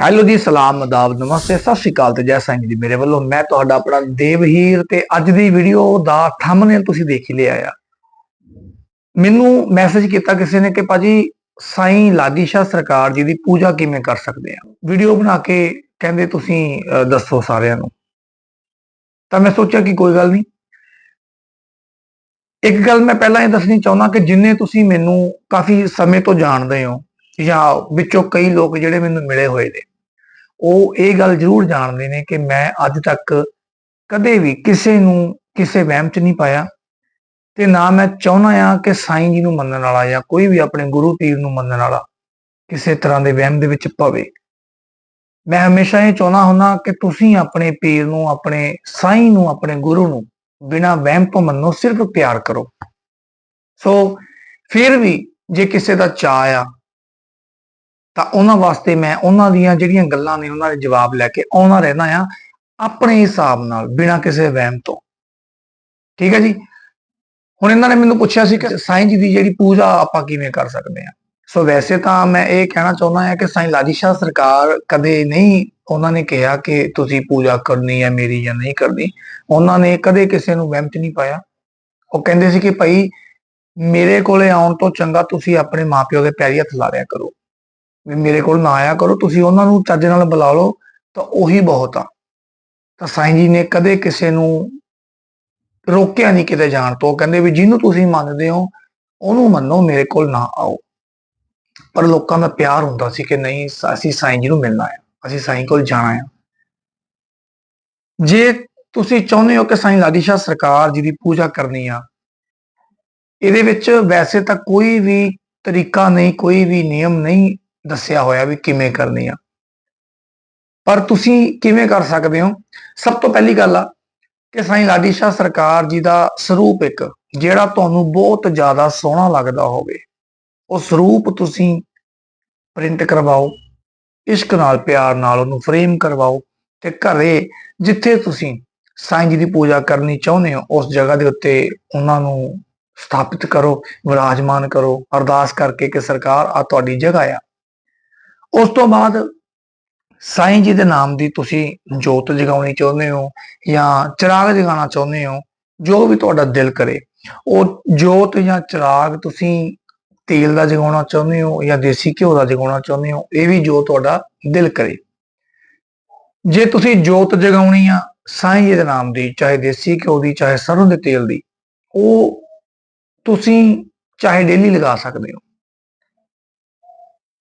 Hello ਜੀ ਸਲਾਮ ਆਦਾਬ ਨਮਸਤੇ ਸਤਿ ਸ਼੍ਰੀ ਅਕਾਲ ਤੇ ਜੈ ਸਾਈਂ ਜੀ ਮੇਰੇ ਵੱਲੋਂ। ਮੈਂ ਤੁਹਾਡਾ ਆਪਣਾ ਦੇਵਹੀਰ ਤੇ ਅੱਜ ਦੀ ਵੀਡੀਓ ਦਾ ਥੰਬਨੇਲ ਤੁਸੀਂ ਦੇਖ ਹੀ ਲਿਆ ਆ। ਮੈਨੂੰ ਮੈਸੇਜ ਕੀਤਾ ਕਿਸੇ ਨੇ ਕਿ ਭਾਜੀ ਸਾਈਂ ਲਾਡੀ ਸਰਕਾਰ ਜੀ ਦੀ ਪੂਜਾ ਕਿਵੇਂ ਕਰ ਸਕਦੇ ਆ? ਵੀਡੀਓ ਬਣਾ ਕੇ ਕਹਿੰਦੇ ਤੁਸੀਂ ਅਹ, ਦੱਸੋ ਸਾਰਿਆਂ ਨੂੰ। ਤਾਂ ਮੈਂ ਸੋਚਿਆ ਕਿ ਕੋਈ ਗੱਲ ਨਹੀਂ। ਇੱਕ ਗੱਲ ਮੈਂ ਪਹਿਲਾਂ ਇਹ ਦੱਸਣੀ ਚਾਹੁੰਦਾ ਕਿ ਜਿੰਨੇ ਤੁਸੀਂ ਮੈਨੂੰ ਕਾਫੀ ਸਮੇਂ ਤੋਂ ਜਾਣਦੇ ਹੋ ਜਾਂ ਵਿੱਚੋਂ ਕਈ ਲੋਕ ਜਿਹੜੇ ਮੈਨੂੰ ਮਿਲੇ ਹੋਏ ਨੇ, ਉਹ ਇਹ ਗੱਲ ਜ਼ਰੂਰ ਜਾਣਦੇ ਨੇ ਕਿ ਮੈਂ ਅੱਜ ਤੱਕ ਕਦੇ ਵੀ ਕਿਸੇ ਨੂੰ ਕਿਸੇ ਵਹਿਮ 'ਚ ਨਹੀਂ ਪਾਇਆ ਤੇ ਨਾ ਮੈਂ ਚਾਹੁੰਦਾ ਆ ਕਿ ਸਾਈਂ ਜੀ ਨੂੰ ਮੰਨਣ ਵਾਲਾ ਜਾਂ ਕੋਈ ਵੀ ਆਪਣੇ ਗੁਰੂ ਪੀਰ ਨੂੰ ਮੰਨਣ ਵਾਲਾ ਕਿਸੇ ਤਰ੍ਹਾਂ ਦੇ ਵਹਿਮ ਦੇ ਵਿੱਚ ਪਵੇ। ਮੈਂ ਹਮੇਸ਼ਾ ਇਹ ਚਾਹੁੰਦਾ ਹੁੰਦਾ ਕਿ ਤੁਸੀਂ ਆਪਣੇ ਪੀਰ ਨੂੰ, ਆਪਣੇ ਸਾਈਂ ਨੂੰ, ਆਪਣੇ ਗੁਰੂ ਨੂੰ ਬਿਨਾਂ ਵਹਿਮ ਤੋਂ ਮੰਨੋ, ਸਿਰਫ ਪਿਆਰ ਕਰੋ। ਸੋ ਫਿਰ ਵੀ ਜੇ ਕਿਸੇ ਦਾ ਚਾਅ ਆ ਤਾਂ ਉਹਨਾਂ ਵਾਸਤੇ ਮੈਂ ਉਹਨਾਂ ਦੀਆਂ ਜਿਹੜੀਆਂ ਗੱਲਾਂ ਨੇ ਉਹਨਾਂ ਦੇ ਜਵਾਬ ਲੈ ਕੇ ਆਉਣਾ ਰਹਿਣਾ ਆ ਆਪਣੇ ਹਿਸਾਬ ਨਾਲ, ਬਿਨਾਂ ਕਿਸੇ ਵਹਿਮ ਤੋਂ। ਠੀਕ ਹੈ ਜੀ? ਹੁਣ ਇਹਨਾਂ ਨੇ ਮੈਨੂੰ ਪੁੱਛਿਆ ਸੀ ਕਿ ਸਾਈਂ ਜੀ ਦੀ ਜਿਹੜੀ ਪੂਜਾ ਆਪਾਂ ਕਿਵੇਂ ਕਰ ਸਕਦੇ ਆ ਸੋ ਵੈਸੇ ਤਾਂ ਮੈਂ ਇਹ ਕਹਿਣਾ ਚਾਹੁੰਦਾ ਹਾਂ ਕਿ ਸਾਈਂ ਲਾਡੀ ਸ਼ਾਹ ਸਰਕਾਰ ਕਦੇ ਨਹੀਂ ਉਹਨਾਂ ਨੇ ਕਿਹਾ ਕਿ ਤੁਸੀਂ ਪੂਜਾ ਕਰਨੀ ਹੈ ਮੇਰੀ ਜਾਂ ਨਹੀਂ ਕਰਨੀ। ਉਹਨਾਂ ਨੇ ਕਦੇ ਕਿਸੇ ਨੂੰ ਵਹਿਮ ਚ ਨਹੀਂ ਪਾਇਆ। ਉਹ ਕਹਿੰਦੇ ਸੀ ਕਿ ਭਾਈ ਮੇਰੇ ਕੋਲੇ ਆਉਣ ਤੋਂ ਚੰਗਾ ਤੁਸੀਂ ਆਪਣੇ ਮਾਪਿਓ ਦੇ ਪੈਰੀ ਹੱਥ ਲਾ ਲਿਆ ਕਰੋ। ਵੀ ਮੇਰੇ ਕੋਲ ਨਾ ਆਇਆ ਕਰੋ, ਤੁਸੀਂ ਉਹਨਾਂ ਨੂੰ ਚੱਜ ਨਾਲ ਬੁਲਾ ਲਓ, ਤਾਂ ਉਹੀ ਬਹੁਤ ਆ। ਤਾਂ ਸਾਈਂ ਜੀ ਨੇ ਕਦੇ ਕਿਸੇ ਨੂੰ ਰੋਕਿਆ ਨਹੀਂ ਕਿਤੇ ਜਾਣ ਤੋਂ। ਕਹਿੰਦੇ ਵੀ ਜਿਹਨੂੰ ਤੁਸੀਂ ਮੰਨਦੇ ਹੋ, ਉਹਨੂੰ ਮੰਨੋ, ਮੇਰੇ ਕੋਲ ਨਾ ਆਓ। ਪਰ ਲੋਕਾਂ ਦਾ ਪਿਆਰ ਹੁੰਦਾ ਸੀ ਕਿ ਨਹੀਂ, ਅਸੀਂ ਸਾਈਂ ਜੀ ਨੂੰ ਮਿਲਣਾ ਹੈ, ਅਸੀਂ ਸਾਈਂ ਕੋਲ ਜਾਣਾ ਹੈ। ਜੇ ਤੁਸੀਂ ਚਾਹੁੰਦੇ ਹੋ ਕਿ ਸਾਈਂ ਲਾਡੀ ਸ਼ਾਹ ਸਰਕਾਰ ਜੀ ਦੀ ਪੂਜਾ ਕਰਨੀ ਆ, ਇਹਦੇ ਵਿੱਚ ਵੈਸੇ ਤਾਂ ਕੋਈ ਵੀ ਤਰੀਕਾ ਨਹੀਂ, ਕੋਈ ਵੀ ਨਿਯਮ ਨਹੀਂ ਦੱਸਿਆ ਹੋਇਆ ਵੀ ਕਿਵੇਂ ਕਰਨੀ ਆ। ਪਰ ਤੁਸੀਂ ਕਿਵੇਂ ਕਰ ਸਕਦੇ ਹੋ? ਸਭ ਤੋਂ ਪਹਿਲੀ ਗੱਲ ਆ ਕਿ ਸਾਈਂ ਲਾਡੀ ਸ਼ਾਹ ਸਰਕਾਰ ਜੀ ਦਾ ਸਰੂਪ ਇੱਕ, ਜਿਹੜਾ ਤੁਹਾਨੂੰ ਬਹੁਤ ਜ਼ਿਆਦਾ ਸੋਹਣਾ ਲੱਗਦਾ ਹੋਵੇ। ਉਹ ਸਰੂਪ ਤੁਸੀਂ ਪ੍ਰਿੰਟ ਕਰਵਾਓ, ਇਸ਼ਕ ਨਾਲ ਪਿਆਰ ਨਾਲ ਉਹਨੂੰ ਫਰੇਮ ਕਰਵਾਓ ਤੇ ਘਰੇ ਜਿੱਥੇ ਤੁਸੀਂ ਸਾਈਂ ਜੀ ਦੀ ਪੂਜਾ ਕਰਨੀ ਚਾਹੁੰਦੇ ਹੋ, ਉਸ ਜਗ੍ਹਾ ਦੇ ਉੱਤੇ ਉਹਨਾਂ ਨੂੰ ਸਥਾਪਿਤ ਕਰੋ, ਵਿਰਾਜਮਾਨ ਕਰੋ, ਅਰਦਾਸ ਕਰਕੇ ਕਿ ਸਰਕਾਰ ਆ ਤੁਹਾਡੀ ਜਗ੍ਹਾ ਆ। ਉਸ ਤੋਂ ਬਾਅਦ ਸਾਈਂ ਜੀ ਦੇ ਨਾਮ ਦੀ ਤੁਸੀਂ ਜੋਤ ਜਗਾਉਣੀ ਚਾਹੁੰਦੇ ਹੋ ਜਾਂ ਚਿਰਾਗ ਜਗਾਉਣਾ ਚਾਹੁੰਦੇ ਹੋ, ਜੋ ਵੀ ਤੁਹਾਡਾ ਦਿਲ ਕਰੇ, ਉਹ ਜੋਤ ਜਾਂ ਚਿਰਾਗ ਤੁਸੀਂ ਤੇਲ ਦਾ ਜਗਾਉਣਾ ਚਾਹੁੰਦੇ ਹੋ ਜਾਂ ਦੇਸੀ ਘਿਓ ਦਾ ਜਗਾਉਣਾ ਚਾਹੁੰਦੇ ਹੋ, ਇਹ ਵੀ ਜੋ ਤੁਹਾਡਾ ਦਿਲ ਕਰੇ। ਜੇ ਤੁਸੀਂ ਜੋਤ ਜਗਾਉਣੀ ਆ, ਸਾਈਂ ਜੀ ਦੇ ਨਾਮ ਦੀ, ਚਾਹੇ ਦੇਸੀ ਘਿਓ ਦੀ, ਚਾਹੇ ਸਰੋਂ ਦੇ ਤੇਲ ਦੀ, ਉਹ ਤੁਸੀਂ ਚਾਹੇ ਡੇਲੀ ਲਗਾ ਸਕਦੇ ਹੋ।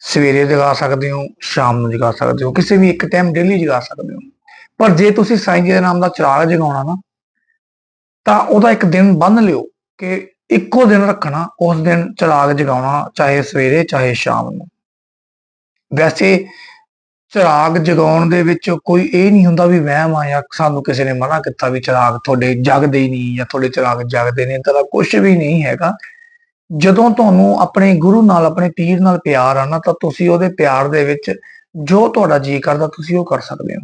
ਸਵੇਰੇ ਜਗਾ ਸਕਦੇ ਹੋ, ਸ਼ਾਮ ਨੂੰ ਜਗਾ ਸਕਦੇ ਹੋ, ਕਿਸੇ ਵੀ ਇੱਕ ਟਾਈਮ ਡੇਲੀ ਜਗਾ ਸਕਦੇ ਹੋ। ਪਰ ਜੇ ਤੁਸੀਂ ਸਾਈਂ ਜੀ ਦੇ ਨਾਮ ਦਾ ਚਿਰਾਗ ਜਗਾਉਣਾ ਨਾ, ਤਾਂ ਉਹਦਾ ਇੱਕ ਦਿਨ ਬੰਨ ਲਿਓ ਕਿ ਇੱਕੋ ਦਿਨ ਰੱਖਣਾ, ਉਸ ਦਿਨ ਚਿਰਾਗ ਜਗਾਉਣਾ, ਚਾਹੇ ਸਵੇਰੇ, ਚਾਹੇ ਸ਼ਾਮ ਨੂੰ। ਵੈਸੇ ਚਿਰਾਗ ਜਗਾਉਣ ਦੇ ਵਿੱਚ ਕੋਈ ਇਹ ਨਹੀਂ ਹੁੰਦਾ ਵੀ ਵਹਿਮ ਆ ਜਾਂ ਸਾਨੂੰ ਕਿਸੇ ਨੇ ਮਨਾ ਕੀਤਾ ਵੀ ਚਿਰਾਗ ਤੁਹਾਡੇ ਜਗਦੇ ਹੀ ਨਹੀਂ ਜਾਂ ਤੁਹਾਡੇ ਚਿਰਾਗ ਜਗਦੇ ਨੇ, ਤਾਂ ਕੁਝ ਵੀ ਨਹੀਂ ਹੈਗਾ। ਜਦੋਂ ਤੁਹਾਨੂੰ ਆਪਣੇ ਗੁਰੂ ਨਾਲ, ਆਪਣੇ ਪੀਰ ਨਾਲ ਪਿਆਰ ਆ ਨਾ, ਤਾਂ ਤੁਸੀਂ ਉਹਦੇ ਪਿਆਰ ਦੇ ਵਿੱਚ ਜੋ ਤੁਹਾਡਾ ਜੀ ਕਰਦਾ, ਤੁਸੀਂ ਉਹ ਕਰ ਸਕਦੇ ਹੋ।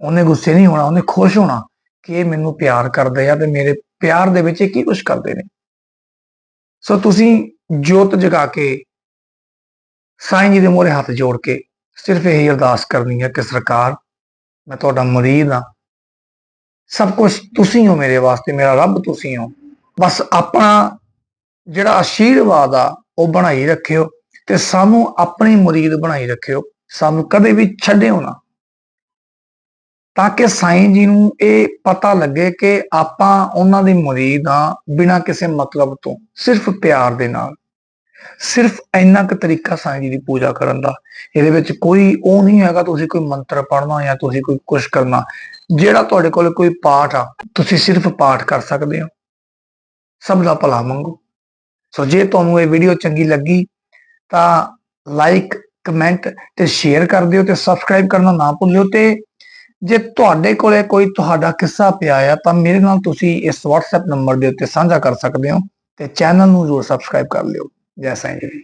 ਉਹਨੇ ਗੁੱਸੇ ਨਹੀਂ ਹੋਣਾ, ਉਹਨੇ ਖੁਸ਼ ਹੋਣਾ ਕਿ ਇਹ ਮੈਨੂੰ ਪਿਆਰ ਕਰਦੇ ਆ ਤੇ ਮੇਰੇ ਪਿਆਰ ਦੇ ਵਿੱਚ ਇਹ ਕੀ ਕੁਝ ਕਰਦੇ ਨੇ। ਸੋ ਤੁਸੀਂ ਜੋਤ ਜਗਾ ਕੇ, ਸਾਈਂ ਜੀ ਦੇ ਮੂਹਰੇ ਹੱਥ ਜੋੜ ਕੇ ਸਿਰਫ ਇਹ ਅਰਦਾਸ ਕਰਨੀ ਹੈ ਕਿ ਸਰਕਾਰ, ਮੈਂ ਤੁਹਾਡਾ ਮੁਰੀਦ ਹਾਂ ਸਭ ਕੁਝ ਤੁਸੀਂ ਹੋ ਮੇਰੇ ਵਾਸਤੇ, ਮੇਰਾ ਰੱਬ ਤੁਸੀਂ ਹੋ। ਬਸ ਆਪਣਾ ਜਿਹੜਾ ਆਸ਼ੀਰਵਾਦ ਆ, ਉਹ ਬਣਾਈ ਰੱਖਿਓ ਤੇ ਸਾਨੂੰ ਆਪਣੀ ਮੁਰੀਦ ਬਣਾਈ ਰੱਖਿਓ। ਸਾਨੂੰ ਕਦੇ ਵੀ ਛੱਡਿਓ ਨਾ। ਤਾਂ ਕਿ ਸਾਈਂ ਜੀ ਨੂੰ ਇਹ ਪਤਾ ਲੱਗੇ ਕਿ ਆਪਾਂ ਉਹਨਾਂ ਦੀ ਮੁਰੀਦ ਆ ਬਿਨਾਂ ਕਿਸੇ ਮਤਲਬ ਤੋਂ, ਸਿਰਫ ਪਿਆਰ ਦੇ ਨਾਲ। ਸਿਰਫ ਇੰਨਾ ਕੁ ਤਰੀਕਾ ਸਾਈਂ ਜੀ ਦੀ ਪੂਜਾ ਕਰਨ ਦਾ। ਇਹਦੇ ਵਿੱਚ ਕੋਈ ਉਹ ਨਹੀਂ ਹੈਗਾ, ਤੁਸੀਂ ਕੋਈ ਮੰਤਰ ਪੜ੍ਹਨਾ ਜਾਂ ਤੁਸੀਂ ਕੋਈ ਕੁਝ ਕਰਨਾ, ਜਿਹੜਾ ਤੁਹਾਡੇ ਕੋਲ ਕੋਈ ਪਾਠ ਆ, ਤੁਸੀਂ ਸਿਰਫ ਪਾਠ ਕਰ ਸਕਦੇ ਹੋ। ਸਭ ਦਾ ਭਲਾ ਮੰਗੋ। ਸੋ ਜੇ ਤੁਹਾਨੂੰ ਇਹ ਵੀਡੀਓ ਚੰਗੀ ਲੱਗੀ, ਤਾਂ ਲਾਈਕ ਕਮੈਂਟ ਤੇ ਸ਼ੇਅਰ ਕਰ ਦਿਓ ਤੇ ਸਬਸਕ੍ਰਾਈਬ ਕਰਨਾ ਨਾ ਭੁੱਲਿਓ ਤੇ ਜੇ ਤੁਹਾਡੇ ਕੋਲੇ ਕੋਈ ਤੁਹਾਡਾ ਕਿੱਸਾ ਪਿਆ ਆ, ਤਾਂ ਮੇਰੇ ਨਾਲ ਤੁਸੀਂ ਇਸ WhatsApp ਨੰਬਰ ਦੇ ਉੱਤੇ ਸਾਂਝਾ ਕਰ ਸਕਦੇ ਹੋ ਤੇ ਚੈਨਲ ਨੂੰ ਜ਼ਰੂਰ ਸਬਸਕ੍ਰਾਈਬ ਕਰ ਲਿਓ। ਜੈ ਸਾਈਂ ਜੀ।